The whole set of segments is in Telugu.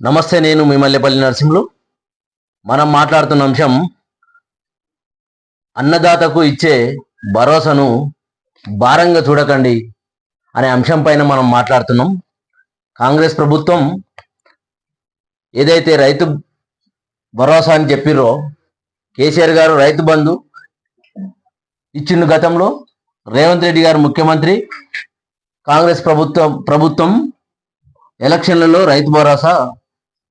నమస్తే నేను మీ మల్లెపల్లి నరసింహులు. మనం మాట్లాడుతున్న అంశం అన్నదాతకు ఇచ్చే భరోసాను భారంగా చూడకండి అనే అంశం పైన మనం మాట్లాడుతున్నాం. కాంగ్రెస్ ప్రభుత్వం ఏదైతే రైతు భరోసా అని చెప్పిర్రో కేసీఆర్ గారు రైతు బంధు ఇచ్చిండు గతంలో రేవంత్ రెడ్డి గారు ముఖ్యమంత్రి కాంగ్రెస్ ప్రభుత్వం ప్రభుత్వం ఎలక్షన్లలో రైతు భరోసా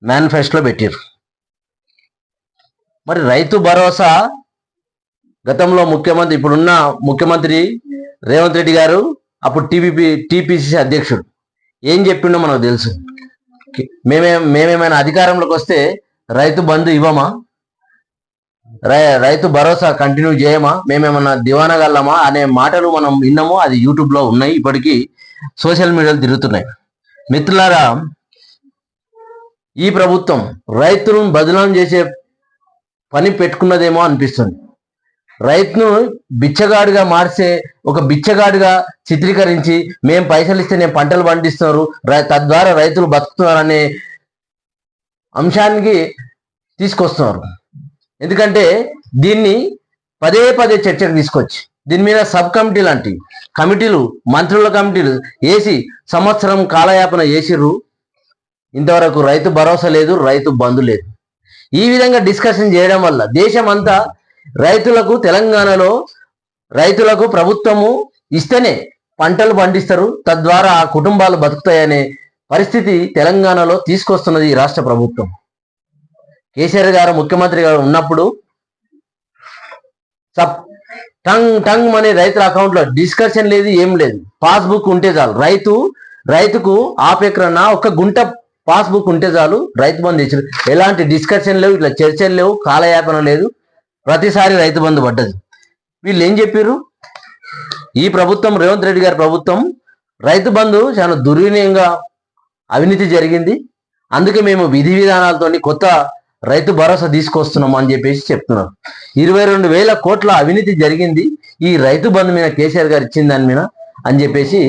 మేనిఫెస్టోలో పెట్టారు మరి రైతు భరోసా గతంలో ముఖ్యమంత్రి ఇప్పుడున్న ముఖ్యమంత్రి రేవంత్ రెడ్డి గారు అప్పుడు టీపీపీ టీపీసీసీ అధ్యక్షుడు. ఏం చెప్పిండో మనకు తెలుసు. మేమే మేమేమైనా అధికారంలోకి వస్తే రైతు బంధు ఇవ్వమా? రై- రైతు భరోసా కంటిన్యూ చేయమా? మేమేమన్నా దివానా అనే మాటలు మనం విన్నాము. అది యూట్యూబ్లో ఉన్నాయి. ఇప్పటికీ సోషల్ మీడియాలో తిరుగుతున్నాయి. మిత్రులారా ఈ ప్రభుత్వం రైతులను బదనాం చేసే పని పెట్టుకున్నదేమో అనిపిస్తుంది. రైతును బిచ్చగాడిగా మార్చే ఒక బిచ్చగాడిగా చిత్రీకరించి మేము పైసలు ఇస్తే నేను పంటలు పండిస్తున్నారు రై- తద్వారా రైతులు బతుకుతున్నారనే అంశానికి తీసుకొస్తున్నారు. ఎందుకంటే దీన్ని పదే పదే చర్చకు తీసుకొచ్చి దీని మీద సబ్ కమిటీ లాంటి కమిటీలు మంత్రుల కమిటీలు వేసి సంవత్సరం కాలయాపన చేసిర్రు. ఇంతవరకు రైతు భరోసా లేదు రైతు బంధు లేదు. ఈ విధంగా డిస్కషన్ చేయడం వల్ల దేశం అంతా రైతులకు తెలంగాణలో రైతులకు ప్రభుత్వము ఇస్తేనే పంటలు పండిస్తారు తద్వారా ఆ కుటుంబాలు బతుకుతాయనే పరిస్థితి తెలంగాణలో తీసుకొస్తున్నది ఈ రాష్ట్ర ప్రభుత్వం. కేసీఆర్ గారు ముఖ్యమంత్రి గారు ఉన్నప్పుడు సప్ టంగ్ టంగ్ అనే రైతుల అకౌంట్లో డిస్కషన్ లేదు ఏం లేదు. పాస్బుక్ ఉంటే చాలు. రైతు రైతుకు ఆపేకరన్నా ఒక గుంట పాస్బుక్ ఉంటే చాలు రైతు బంధు ఇచ్చారు. ఎలాంటి డిస్కషన్ లేవు ఇట్లా చర్చలు లేవు కాలయాపన లేదు. ప్రతిసారి రైతు బంధు పడ్డది. వీళ్ళు ఏం చెప్పారు ఈ ప్రభుత్వం రేవంత్ రెడ్డి గారి ప్రభుత్వం రైతు బంధు చాలా దుర్వినియోగంగా అవినీతి జరిగింది. అందుకే మేము విధి విధానాలతోని కొత్త రైతు భరోసా తీసుకొస్తున్నాం అని చెప్పేసి చెప్తున్నారు. ఇరవై రెండు వేల కోట్ల అవినీతి జరిగింది. ఈ రైతు బంధు మీద కేసీఆర్ గారు ఇచ్చిన దాని మీద అని చెప్పేసి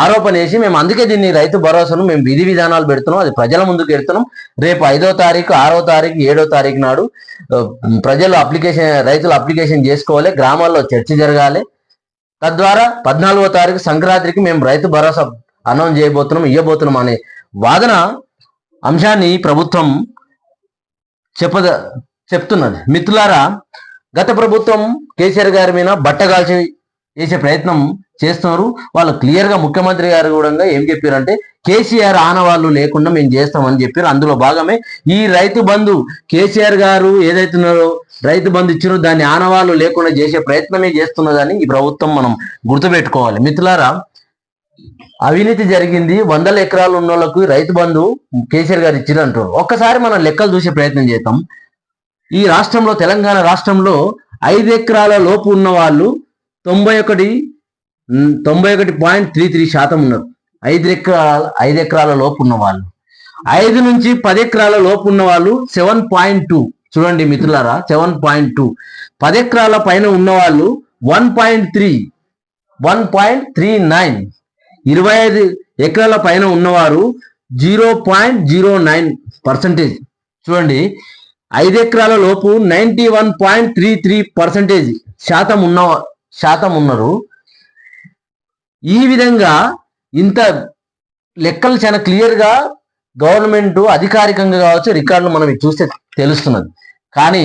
ఆరోపణ వేసి మేము అందుకే దీన్ని రైతు భరోసాను మేము విధి విధానాలు పెడుతున్నాం అది ప్రజల ముందుకు పెడుతున్నాం రేపు ఐదో తారీఖు ఆరో తారీఖు ఏడో తారీఖు నాడు ప్రజలు అప్లికేషన్ రైతులు అప్లికేషన్ చేసుకోవాలి గ్రామాల్లో చర్చ జరగాలి. తద్వారా పద్నాలుగో తారీఖు సంక్రాంతికి మేము రైతు భరోసా అనౌన్స్ చేయబోతున్నాం ఇవ్వబోతున్నాం అనే వాదన అంశాన్ని ప్రభుత్వం చెప్పద చెప్తున్నది. మిత్రులారా గత ప్రభుత్వం కేసీఆర్ గారి మీద బట్టగాల్చి చేసే ప్రయత్నం చేస్తున్నారు. వాళ్ళు క్లియర్గా ముఖ్యమంత్రి గారు కూడా ఏం చెప్పారంటే కేసీఆర్ ఆనవాళ్ళు లేకుండా మేము చేస్తామని చెప్పారు. అందులో భాగమే ఈ రైతు బంధు కేసీఆర్ గారు ఏదైతున్నారో రైతు బంధు ఇచ్చినో దాన్ని ఆనవాళ్ళు లేకుండా చేసే ప్రయత్నమే చేస్తున్నదని ఈ ప్రభుత్వం మనం గుర్తుపెట్టుకోవాలి. మిత్రులారా అవినీతి జరిగింది. వందల ఎకరాలు ఉన్న వాళ్ళకు రైతు బంధు కేసీఆర్ గారు ఇచ్చిరంటారు ఒక్కసారి మనం లెక్కలు చూసే ప్రయత్నం చేద్దాం. ఈ రాష్ట్రంలో తెలంగాణ రాష్ట్రంలో ఐదు ఎకరాల లోపు ఉన్న వాళ్ళు తొంభై ఒకటి తొంభై ఒకటి పాయింట్ త్రీ త్రీ శాతం ఉన్నారు. ఐదు ఎకరాల ఐదు ఎకరాల లోపు ఉన్న వాళ్ళు. ఐదు నుంచి పది ఎకరాల లోపు ఉన్న వాళ్ళు సెవెన్ పాయింట్ టూ. చూడండి మిత్రులారా సెవెన్ పాయింట్ టూ. పది ఎకరాల పైన ఉన్నవాళ్ళు one point three one point three nine. ఇరవై ఐదు ఎకరాల పైన ఉన్నవారు zero point zero nine percentage. చూడండి ఐదు ఎకరాల లోపు ninety one point three three percentage శాతం ఉన్న శాతం ఉన్నారు. ఈ విధంగా ఇంత లెక్కలు చాలా క్లియర్గా గవర్నమెంట్ అధికారికంగా కావచ్చు రికార్డులు మనం చూస్తే తెలుస్తున్నది. కానీ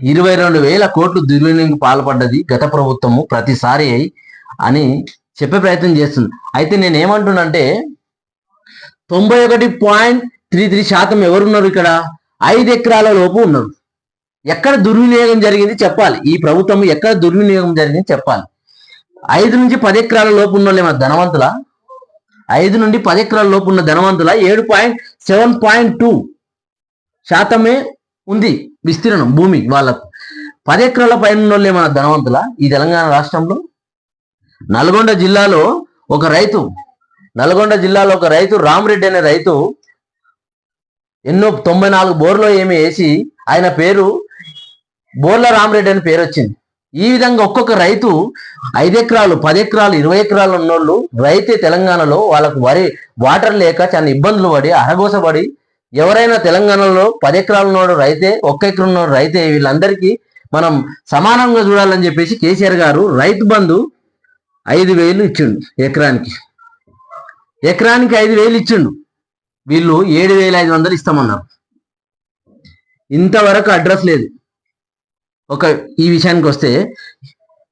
ఇరవై రెండు వేల కోట్లు దుర్వినియోగం పాల్పడ్డది గత ప్రభుత్వము ప్రతిసారి అని చెప్పే ప్రయత్నం చేస్తుంది. అయితే నేను ఏమంటున్నానంటే తొంభై ఒకటి పాయింట్ త్రీ త్రీ శాతం ఎవరున్నారు ఇక్కడ? ఐదు ఎకరాల లోపు ఉన్నారు. ఎక్కడ దుర్వినియోగం జరిగింది చెప్పాలి. ఈ ప్రభుత్వం ఎక్కడ దుర్వినియోగం జరిగింది చెప్పాలి. ఐదు నుంచి పది ఎకరాల లోపు ఉన్న వాళ్ళు ఏమన్నా ధనవంతుల? ఐదు నుండి పది ఎకరాల లోపు ఉన్న ధనవంతుల? ఏడు పాయింట్ సెవెన్ పాయింట్ టూ శాతమే ఉంది విస్తీర్ణం భూమి వాళ్ళకు. పది ఎకరాల పైన ఉన్న వాళ్ళు ఏమన్నా ధనవంతుల? ఈ తెలంగాణ రాష్ట్రంలో నల్గొండ జిల్లాలో ఒక రైతు నల్గొండ జిల్లాలో ఒక రైతు రామరెడ్డి అనే రైతు ఎన్నో తొంభై నాలుగు బోర్లో ఏమి వేసి ఆయన పేరు బోర్ల రామరెడ్డి అని పేరు వచ్చింది ఈ విధంగా ఒక్కొక్క రైతు ఐదు ఎకరాలు పది ఎకరాలు ఇరవై ఎకరాలు ఉన్నోళ్ళు రైతే తెలంగాణలో వాళ్ళకు వరి వాటర్ లేక చాలా ఇబ్బందులు పడి అరగోసపడి ఎవరైనా తెలంగాణలో పది ఎకరాలు ఉన్నోడు రైతే ఒక్క ఎకరం ఉన్నోడు రైతే వీళ్ళందరికీ మనం సమానంగా చూడాలని చెప్పేసి కేసీఆర్ గారు రైతు బంధు ఐదు వేలు ఇచ్చిండు ఎకరానికి. ఎకరానికి ఐదు వేలు ఇచ్చిండు. వీళ్ళు ఏడు వేల ఐదు వందలు ఇస్తామన్నారు. ఇంతవరకు అడ్రస్ లేదు. ఒక ఈ విషయానికి వస్తే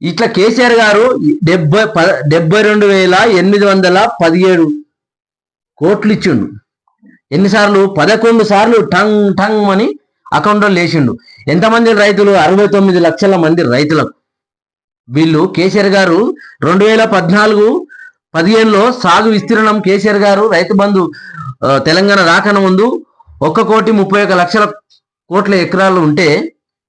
ఇట్లా కేసీఆర్ గారు డెబ్బై డెబ్బై రెండు వేల ఎనిమిది వందల పదిహేడు కోట్లు ఇచ్చిండు. ఎన్నిసార్లు? పదకొండు సార్లు టంగ్ టంగ్ అని అకౌంట్లో లేచిండు. ఎంతమంది రైతులు? అరవై తొమ్మిది లక్షల మంది రైతులకు. వీళ్ళు కేసీఆర్ గారు రెండు వేల పద్నాలుగు పదిహేనులో సాగు విస్తీర్ణం కేసీఆర్ గారు రైతు బంధు తెలంగాణ రాకన ముందు ఒక్క కోటి ముప్పై ఒక లక్షల కోట్ల ఎకరాలు ఉంటే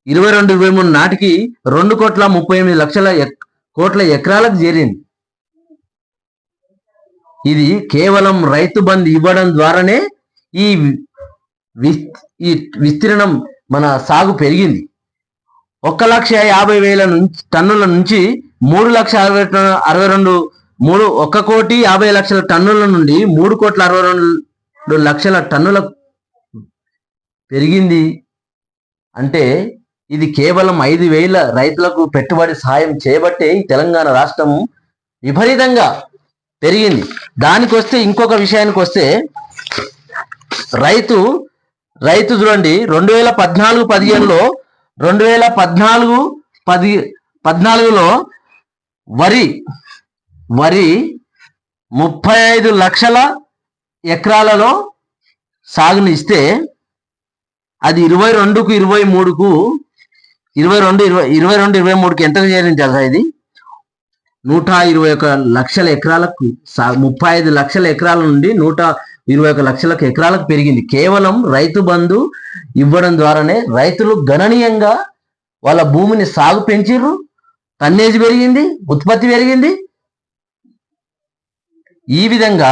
ఇరవై రెండు ఇరవై మూడు నాటికి రెండు కోట్ల ముప్పై ఎనిమిది లక్షల ఎక్- కోట్ల ఎకరాలకు చేరింది. ఇది కేవలం రైతు బంద్ ఇవ్వడం ద్వారానే ఈ ఈ విస్తీర్ణం మన సాగు పెరిగింది. ఒక్క లక్ష యాభై వేల నుంచి టన్నుల నుంచి మూడు లక్ష అరవై అరవై రెండు మూడు ఒక్క కోటి యాభై లక్షల టన్నుల నుండి మూడు కోట్ల అరవై రెండు లక్షల టన్నుల పెరిగింది. అంటే ఇది కేవలం ఐదు వేల రైతులకు పెట్టుబడి సహాయం చేయబట్టే తెలంగాణ రాష్ట్రం విపరీతంగా పెరిగింది. దానికి వస్తే ఇంకొక విషయానికి వస్తే రైతు రైతు చూడండి రెండు వేల పద్నాలుగు పదిహేనులో రెండు వేల పద్నాలుగు పది పద్నాలుగులో వరి వరి ముప్పై ఐదు లక్షల ఎకరాలలో సాగుని ఇస్తే అది ఇరవై రెండుకు ఇరవై మూడుకు ఇరవై రెండు ఇరవై ఇరవై రెండు ఇరవై మూడుకి ఎంత చేయాలని తెలుసా ఇది? నూట ఇరవై ఒక లక్షల ఎకరాలకు ముప్పై ఐదు లక్షల ఎకరాల నుండి నూట ఇరవై ఒక లక్షలకు ఎకరాలకు పెరిగింది. కేవలం రైతు బంధు ఇవ్వడం ద్వారానే రైతులు గణనీయంగా వాళ్ళ భూమిని సాగు పెంచిర్రు టన్నేజ్ పెరిగింది ఉత్పత్తి పెరిగింది. ఈ విధంగా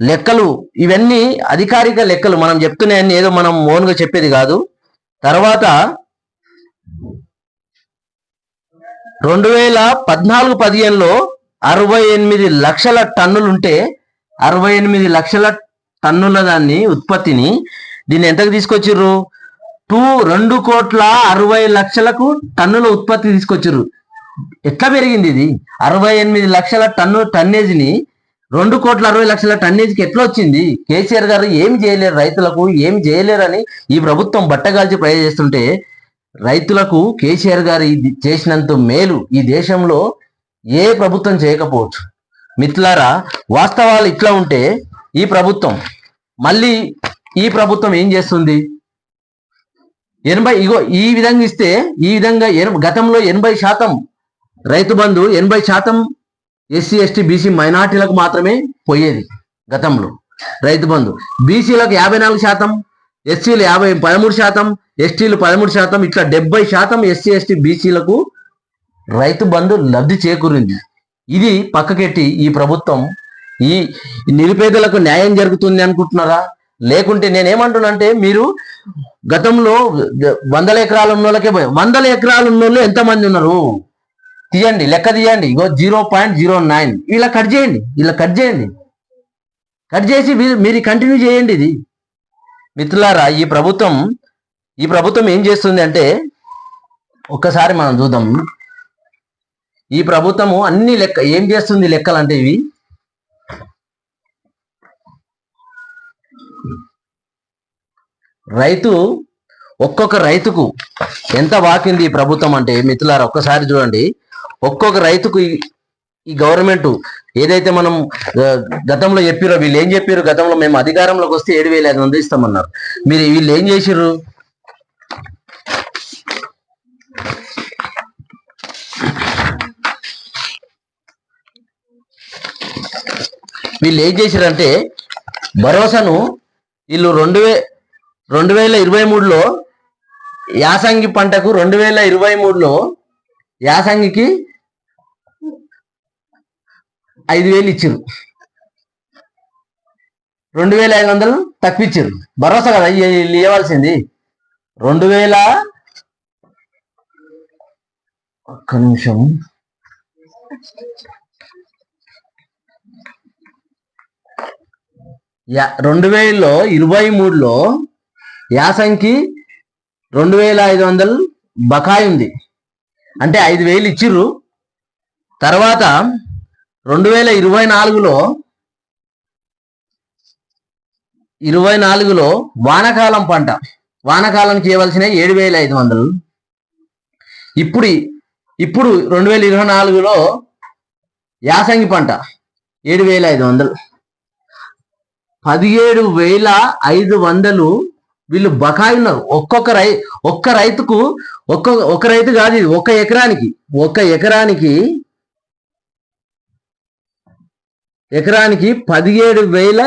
లెక్కలు ఇవన్నీ అధికారిక లెక్కలు మనం చెప్తున్నాయని ఏదో మనం ఓన్గా చెప్పేది కాదు. తర్వాత రెండు వేల పద్నాలుగు పదిహేనులో అరవై ఎనిమిది లక్షల టన్నులు ఉంటే అరవై ఎనిమిది లక్షల టన్నుల దాన్ని ఉత్పత్తిని దీన్ని ఎంతకు తీసుకొచ్చిర్రు? టూ రెండు కోట్ల అరవై లక్షలకు టన్నుల ఉత్పత్తి తీసుకొచ్చిర్రు. ఎట్లా పెరిగింది ఇది? అరవై ఎనిమిది లక్షల టన్ను టన్నేజ్ని రెండు కోట్ల అరవై లక్షల టన్నేజ్కి ఎట్లా వచ్చింది? కేసీఆర్ గారు ఏమి చేయలేరు రైతులకు ఏమి చేయలేరని ఈ ప్రభుత్వం బట్టగాల్చి ప్రయత్నిస్తుంటే చేస్తుంటే రైతులకు కేసీఆర్ గారు చేసినంత మేలు ఈ దేశంలో ఏ ప్రభుత్వం చేయకపోవచ్చు. మిత్రులారా వాస్తవాలు ఇట్లా ఉంటే ఈ ప్రభుత్వం మళ్ళీ ఈ ప్రభుత్వం ఏం చేస్తుంది? ఎనభై ఇగో ఈ విధంగా ఇస్తే ఈ విధంగా గతంలో ఎనభై శాతం రైతు బంధు ఎనభై శాతం ఎస్సీ ఎస్టీ బీసీ మైనార్టీలకు మాత్రమే పోయేది గతంలో రైతు బంధు. బీసీలకు యాభై నాలుగు శాతం ఎస్సీలు యాభై పదమూడు శాతం ఎస్టీలు పదమూడు శాతం ఇట్లా డెబ్బై శాతం ఎస్సీ ఎస్టీ బీసీలకు రైతు బంధు లబ్ధి చేకూరింది. ఇది పక్కకెట్టి ఈ ప్రభుత్వం ఈ నిరుపేదలకు న్యాయం జరుగుతుంది అనుకుంటున్నారా? లేకుంటే నేనేమంటున్నానంటే మీరు గతంలో వందల ఎకరాలు ఉన్న వాళ్ళకే వందల ఎకరాలు ఉన్న వాళ్ళు ఎంతమంది ఉన్నారు? తీయండి లెక్క తీయండి. ఇగో జీరో పాయింట్ జీరో నైన్. ఇలా కట్ చేయండి ఇలా కట్ చేయండి. కట్ చేసి మీరు- మీరు కంటిన్యూ చేయండి ఇది. మిత్రులారా ఈ ప్రభుత్వం ఈ ప్రభుత్వం ఏం చేస్తుంది అంటే ఒక్కసారి మనం చూద్దాం. ఈ ప్రభుత్వము అన్ని లెక్క ఏం చేస్తుంది లెక్కలు అంటే ఇవి. రైతు ఒక్కొక్క రైతుకు ఎంత వాకింది ఈ ప్రభుత్వం అంటే మిత్రులారా ఒక్కసారి చూడండి. ఒక్కొక్క రైతుకు ఈ- గవర్నమెంట్ ఏదైతే మనం గతంలో చెప్పారో వీళ్ళు ఏం చెప్పారు గతంలో మేము అధికారంలోకి వస్తే ఏడు వేల ఐదు వందలు ఇస్తామన్నారు. మీరు వీళ్ళు ఏం చేసిర్రు? వీళ్ళు ఏం చేశారంటే భరోసాను వీళ్ళు రెండు వే రెండు వేల ఇరవై మూడులో యాసంగి పంటకు రెండు వేల ఇరవై మూడులో యాసంగికి ఐదు వేలు ఇచ్చారు రెండు వేల ఐదు వందలు తక్కువ ఇచ్చారు భరోసా కదా వీళ్ళు ఇవ్వాల్సింది. రెండు వేల ఒక్క నిమిషం. యా రెండు వేలలో ఇరవై మూడులో యాసంకి రెండు వేల ఐదు వందలు బకాయి ఉంది. అంటే ఐదు వేలు ఇచ్చిర్రు. తర్వాత రెండు వేల ఇరవై నాలుగులో ఇరవై నాలుగులో వానాకాలం పంట వానాకాలంకి ఇవ్వాల్సిన ఏడు వేల ఐదు వందలు. ఇప్పుడు ఇప్పుడు రెండు వేల ఇరవై నాలుగులో యాసంగి పంట ఏడు వేల ఐదు వందలు. పదిహేడు వేల ఐదు వందలు వీళ్ళు బకాయి ఉన్నారు. ఒక్కొక్క రై ఒక్క రైతుకు ఒక్క ఒక రైతు కాదు ఇది ఒక ఎకరానికి ఒక ఎకరానికి ఎకరానికి పదిహేడు వేల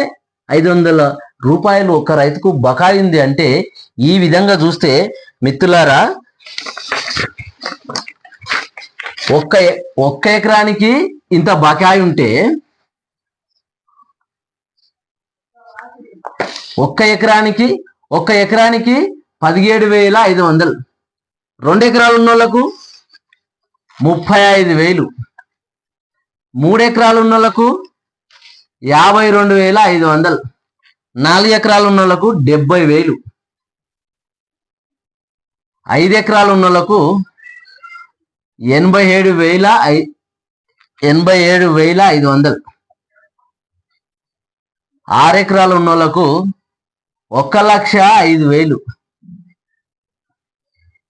ఐదు వందల రూపాయలు ఒక రైతుకు బకాయింది అంటే ఈ విధంగా చూస్తే మిత్రులారా ఒక్క ఒక్క ఎకరానికి ఇంత బకాయి ఉంటే ఒక్క ఎకరానికి ఒక్క ఎకరానికి పదిహేడు వేల ఐదు వందలు రెండు ఎకరాలు ఉన్న వాళ్ళకు ముప్పై ఐదు వేలు. మూడు ఎకరాలు ఉన్న వాళ్ళకు యాభై రెండు వేల ఐదు వందలు. నాలుగు ఎకరాలు ఉన్న వాళ్ళకు డెబ్బై వేలు. ఐదు ఎకరాలు ఉన్న వాళ్ళకు ఎనభై ఏడు వేల ఐ- ఎనభై ఏడు వేల ఐదు వందలు. ఆరు ఎకరాలు ఉన్న వాళ్ళకు ఒక్క లక్ష ఐదు వేలు.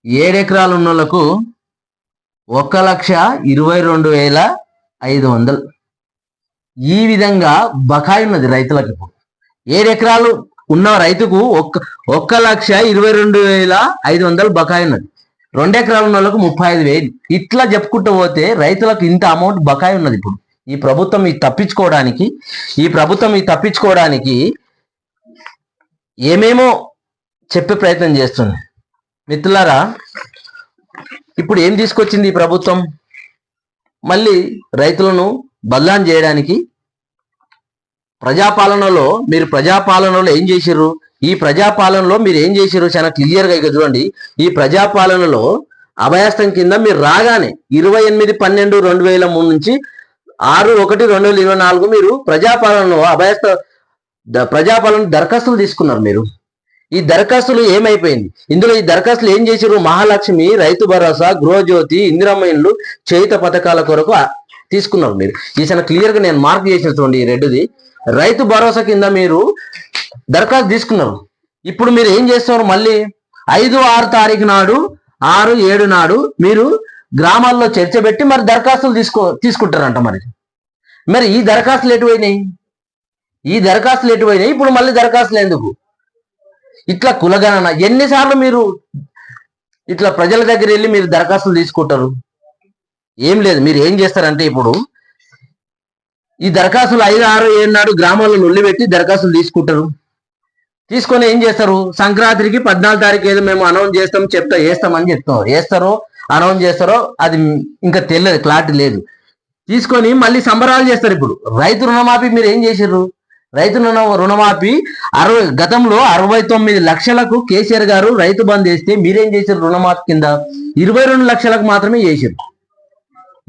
ఏడు ఎకరాలు ఉన్న వాళ్ళకు ఒక్క లక్ష ఇరవై రెండు వేల ఐదు వందలు. ఈ విధంగా బకాయి ఉన్నది రైతులకు ఇప్పుడు. ఏడు ఎకరాలు ఉన్న రైతుకు ఒక్క ఒక్క లక్ష ఇరవై రెండు వేల ఐదు వందలు బకాయి ఉన్నది. రెండు ఎకరాలు ఉన్న వాళ్ళకు ముప్పై ఐదు వేలు. ఇట్లా చెప్పుకుంటూ పోతే రైతులకు ఇంత అమౌంట్ బకాయి ఉన్నది ఇప్పుడు. ఈ ప్రభుత్వం ఇది తప్పించుకోవడానికి ఈ ప్రభుత్వం ఇది తప్పించుకోవడానికి ఏమేమో చెప్పే ప్రయత్నం చేస్తుంది. మిత్రులారా ఇప్పుడు ఏం తీసుకొచ్చింది ఈ ప్రభుత్వం? మళ్ళీ రైతులను బదలాం చేయడానికి ప్రజాపాలనలో మీరు ప్రజాపాలనలో ఏం చేశారు ఈ ప్రజాపాలనలో మీరు ఏం చేశారు చాలా క్లియర్గా ఇక చూడండి. ఈ ప్రజాపాలనలో అభయాస్తం కింద మీరు రాగానే ఇరవై ఎనిమిది పన్నెండు రెండు వేల మూడు నుంచి ఆరు ఒకటి రెండు వేల ఇరవై నాలుగు మీరు ప్రజాపాలనలో అభయాస్త ప్రజాపాలన దరఖాస్తులు తీసుకున్నారు మీరు. ఈ దరఖాస్తులు ఏమైపోయింది? ఇందులో ఈ దరఖాస్తులు ఏం చేశారు మహాలక్ష్మి రైతు భరోసా గృహజ్యోతి ఇందిరామయ్యలు చేయుత పథకాల కొరకు తీసుకున్నారు మీరు. ఈసారి క్లియర్గా నేను మార్క్ చేసిన చూడండి ఈ రెడ్డిది. రైతు భరోసా కింద మీరు దరఖాస్తు తీసుకున్నారు. ఇప్పుడు మీరు ఏం చేస్తున్నారు? మళ్ళీ ఐదు ఆరు తారీఖు నాడు ఆరు ఏడు నాడు మీరు గ్రామాల్లో చర్చ పెట్టి మరి దరఖాస్తులు తీసుకో తీసుకుంటారంట మరి. మరి ఈ దరఖాస్తులు ఎటువైనాయి? ఈ దరఖాస్తులు ఎటువైనాయి? ఇప్పుడు మళ్ళీ దరఖాస్తులు ఎందుకు? ఇట్లా కులగణన ఎన్నిసార్లు మీరు ఇట్లా ప్రజల దగ్గర వెళ్ళి మీరు దరఖాస్తులు తీసుకుంటారు? ఏం లేదు. మీరు ఏం చేస్తారంటే ఇప్పుడు ఈ దరఖాస్తులు ఐదు ఆరు ఏడు నాడు గ్రామాల్లో నొల్లి పెట్టి దరఖాస్తులు తీసుకుంటారు. తీసుకొని ఏం చేస్తారు? సంక్రాంతికి పద్నాలుగు తారీఖు ఏదో మేము అనౌన్స్ చేస్తాం చెప్తా వేస్తామని చెప్తాం వేస్తారో అనౌన్స్ చేస్తారో అది ఇంకా తెలియదు క్లారిటీ లేదు. తీసుకొని మళ్ళీ సంబరాలు చేస్తారు ఇప్పుడు. రైతు రుణమాఫీ మీరు ఏం చేశారు రైతు రుణ రుణమాఫీ అరవై గతంలో అరవై తొమ్మిది లక్షలకు కేసీఆర్ గారు రైతు బంద్ చేస్తే మీరేం చేశారు రుణమాఫీ కింద? ఇరవై రెండు లక్షలకు మాత్రమే చేశారు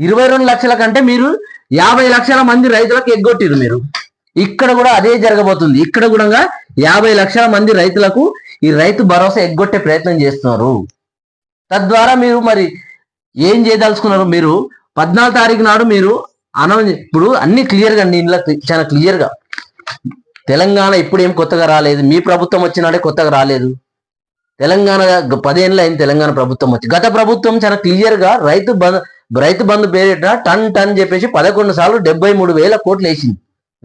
ఇరవై రెండు లక్షల కంటే మీరు యాభై లక్షల మంది రైతులకు ఎగ్గొట్టిరు మీరు. ఇక్కడ కూడా అదే జరగబోతుంది. ఇక్కడ కూడా యాభై లక్షల మంది రైతులకు ఈ రైతు భరోసా ఎగ్గొట్టే ప్రయత్నం చేస్తున్నారు. తద్వారా మీరు మరి ఏం చేయదలుచుకున్నారు మీరు? పద్నాలుగు తారీఖు నాడు మీరు అనౌన్స్ ఇప్పుడు అన్ని క్లియర్గా చాలా క్లియర్గా. తెలంగాణ ఇప్పుడు ఏం కొత్తగా రాలేదు. మీ ప్రభుత్వం వచ్చినాడే కొత్తగా రాలేదు. తెలంగాణ పదేళ్ళు అయింది తెలంగాణ ప్రభుత్వం వచ్చి. గత ప్రభుత్వం చాలా క్లియర్గా రైతు రైతు బంధు పేరిట టన్ టన్ చెప్పేసి పదకొండు సార్లు డెబ్బై మూడు వేల కోట్లు వేసింది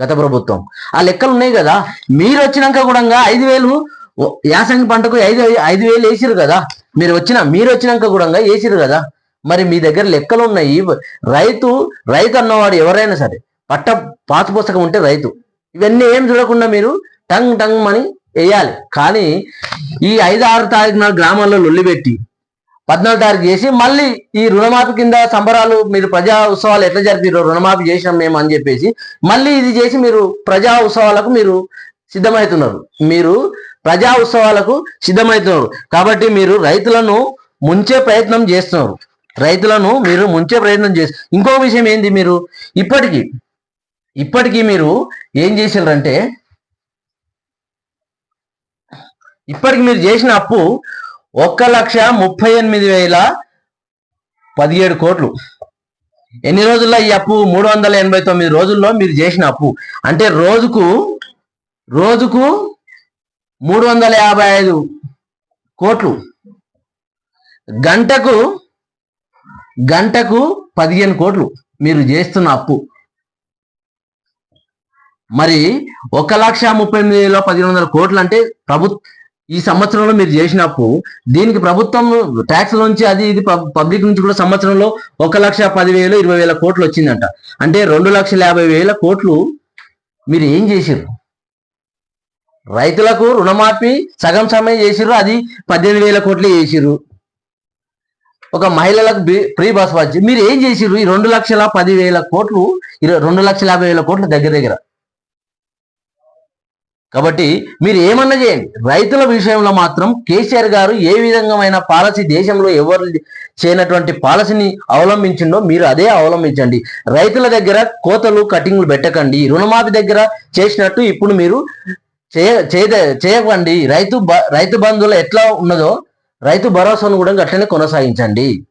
గత ప్రభుత్వం. ఆ లెక్కలు ఉన్నాయి కదా? మీరు వచ్చినాక కూడా ఐదు వేలు యాసంగి పంటకు ఐదు ఐదు వేలు వేసిరు కదా? మీరు వచ్చిన మీరు వచ్చినాక కూడా వేసిరు కదా? మరి మీ దగ్గర లెక్కలు ఉన్నాయి. రైతు రైతు అన్నవాడు ఎవరైనా సరే పట్ట పాత పుస్తకం ఉంటే రైతు. ఇవన్నీ ఏం చూడకుండా మీరు టంగ్ టంగ్ మని వేయాలి. కానీ ఈ ఐదు ఆరు తారీఖు నాలుగు గ్రామాల్లో లొల్లిపెట్టి పద్నాలుగు తారీఖు చేసి మళ్ళీ ఈ రుణమాఫీ కింద సంబరాలు మీరు ప్రజా ఉత్సవాలు ఎట్లా జరిపారు రుణమాఫీ చేసినాం మేము అని చెప్పేసి మళ్ళీ ఇది చేసి మీరు ప్రజా ఉత్సవాలకు మీరు సిద్ధమవుతున్నారు మీరు ప్రజా ఉత్సవాలకు సిద్ధమవుతున్నారు కాబట్టి మీరు రైతులను ముంచే ప్రయత్నం చేస్తున్నారు. రైతులను మీరు ముంచే ప్రయత్నం చేస్తారు ఇంకో విషయం ఏంది మీరు? ఇప్పటికీ ఇప్పటికీ మీరు ఏం చేసారంటే ఇప్పటికి మీరు చేసిన అప్పు ఒక్క లక్ష ముప్పై ఎనిమిది వేల పదిహేడు కోట్లు. ఎన్ని రోజుల్లో ఈ అప్పు? మూడు వందల ఎనభై తొమ్మిది రోజుల్లో మీరు చేసిన అప్పు. అంటే రోజుకు రోజుకు మూడు వందల యాభై ఐదు కోట్లు. గంటకు గంటకు పదిహేను కోట్లు మీరు చేస్తున్న అప్పు. మరి ఒక లక్ష ముప్పై ఎనిమిది వేల పదిహేను వందల కోట్లు అంటే ప్రభు ఈ సంవత్సరంలో మీరు చేసినప్పుడు దీనికి ప్రభుత్వం ట్యాక్స్ నుంచి అది ఇది పబ్- పబ్లిక్ నుంచి కూడా సంవత్సరంలో ఒక లక్ష పదివేలు ఇరవై వేల కోట్లు వచ్చిందంట. అంటే రెండు లక్షల యాభై వేల కోట్లు మీరు ఏం చేసిర్రు? రైతులకు రుణమాఫీ సగం సమయం చేసిర్రు అది పద్దెనిమిది వేల కోట్లు చేసిర్రు. ఒక మహిళలకు ప్రీ ఫ్రీ బస్ వచ్చి మీరు ఏం చేసిర్రు? ఈ రెండు లక్షల పదివేల కోట్లు ఇరవై రెండు లక్షల యాభై వేల కోట్లు దగ్గర దగ్గర. కాబట్టి మీరు ఏమన్నా చేయండి. రైతుల విషయంలో మాత్రం కేసీఆర్ గారు ఏ విధంగామైన పాలసీ దేశంలో ఎవరు చేయనటువంటి పాలసీని అవలంబించిండో మీరు అదే అవలంబించండి. రైతుల దగ్గర కోతలు కటింగ్లు పెట్టకండి. రుణమాఫీ దగ్గర చేసినట్టు ఇప్పుడు మీరు చేయ చేయకండి. రైతు బ- రైతు బంధువులు ఎట్లా ఉన్నదో రైతు భరోసాను కూడా అట్లనే కొనసాగించండి.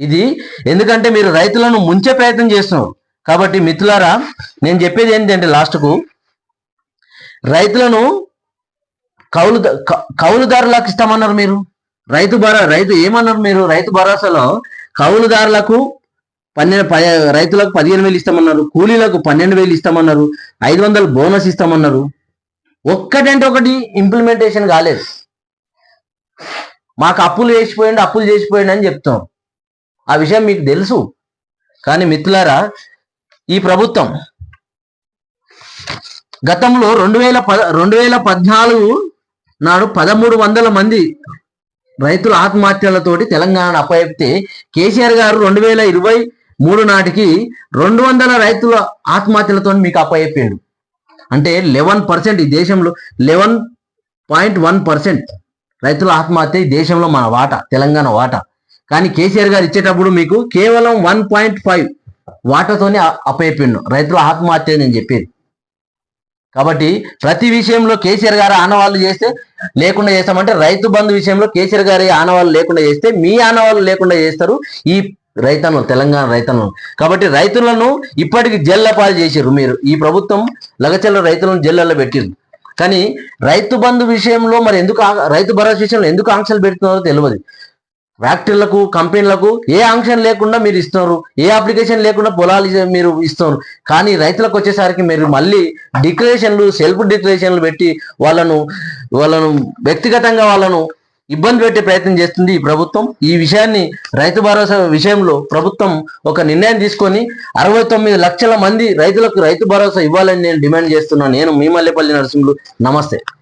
ఇది ఎందుకంటే మీరు రైతులను ముంచే ప్రయత్నం చేస్తున్నారు. కాబట్టి మిత్రులారా నేను చెప్పేది ఏంటంటే లాస్ట్కు రైతులను కౌలు కౌలుదారులకు ఇస్తామన్నారు మీరు? రైతు భరా రైతు ఏమన్నారు మీరు? రైతు భరోసాలో కౌలుదారులకు పన్నెండు ప- రైతులకు పదిహేను వేలు ఇస్తామన్నారు కూలీలకు పన్నెండు వేలు ఇస్తామన్నారు ఐదు వందలు బోనస్ ఇస్తామన్నారు. ఒక్కటంటే ఒకటి ఇంప్లిమెంటేషన్ కాలేదు. మాకు అప్పులు చేసిపోయింది అప్పులు చేసిపోయింది అని చెప్తాం. ఆ విషయం మీకు తెలుసు. కానీ మిత్రులారా ఈ ప్రభుత్వం గతంలో రెండు వేల పద రెండు వేల పద్నాలుగు నాడు పదమూడు వందల మంది రైతుల ఆత్మహత్యలతోటి తెలంగాణ అప్పచెప్తే కేసీఆర్ గారు రెండు వేల ఇరవై మూడు నాటికి రెండు వందల రైతుల ఆత్మహత్యలతో మీకు అప్పచెప్పాడు. అంటే లెవెన్ పర్సెంట్ ఈ దేశంలో లెవెన్ పాయింట్ వన్ పర్సెంట్ రైతుల ఆత్మహత్య ఈ దేశంలో మన వాటా తెలంగాణ వాటా. కానీ కేసీఆర్ గారు ఇచ్చేటప్పుడు మీకు కేవలం వన్ పాయింట్ ఫైవ్ వాటాతోనే అప్పచెప్పిండు. రైతుల ఆత్మహత్య అని నేను చెప్పేది. కాబట్టి ప్రతి విషయంలో కేసీఆర్ గారు ఆనవాళ్ళు చేస్తే లేకుండా చేస్తామంటే రైతు బంధు విషయంలో కేసీఆర్ గారి ఆనవాళ్ళు లేకుండా చేస్తే మీ ఆనవాళ్ళు లేకుండా చేస్తారు ఈ రైతను తెలంగాణ రైతన్నం. కాబట్టి రైతులను ఇప్పటికి జల్లపాలు చేసారు మీరు. ఈ ప్రభుత్వం లగచల్ల రైతులను జల్లల్లో పెట్టిరు కానీ రైతు బంధు విషయంలో మరి ఎందుకు రైతు భరోసా విషయంలో ఎందుకు ఆంక్షలు పెడుతున్నారో తెలియదు. ఫ్యాక్టరీలకు కంపెనీలకు ఏ ఆంక్షన్ లేకుండా మీరు ఇస్తున్నారు ఏ అప్లికేషన్ లేకుండా పొలాలు మీరు ఇస్తున్నారు. కానీ రైతులకు వచ్చేసరికి మీరు మళ్ళీ డిక్లరేషన్లు సెల్ఫ్ డిక్లరేషన్లు పెట్టి వాళ్ళను వాళ్ళను వ్యక్తిగతంగా వాళ్ళను ఇబ్బంది పెట్టే ప్రయత్నం చేస్తుంది ఈ ప్రభుత్వం. ఈ విషయాన్ని రైతు భరోసా విషయంలో ప్రభుత్వం ఒక నిర్ణయం తీసుకొని అరవై తొమ్మిది లక్షల మంది రైతులకు రైతు భరోసా ఇవ్వాలని నేను డిమాండ్ చేస్తున్నాను నేను మీమల్లెపల్లి నరసింహులు. నమస్తే.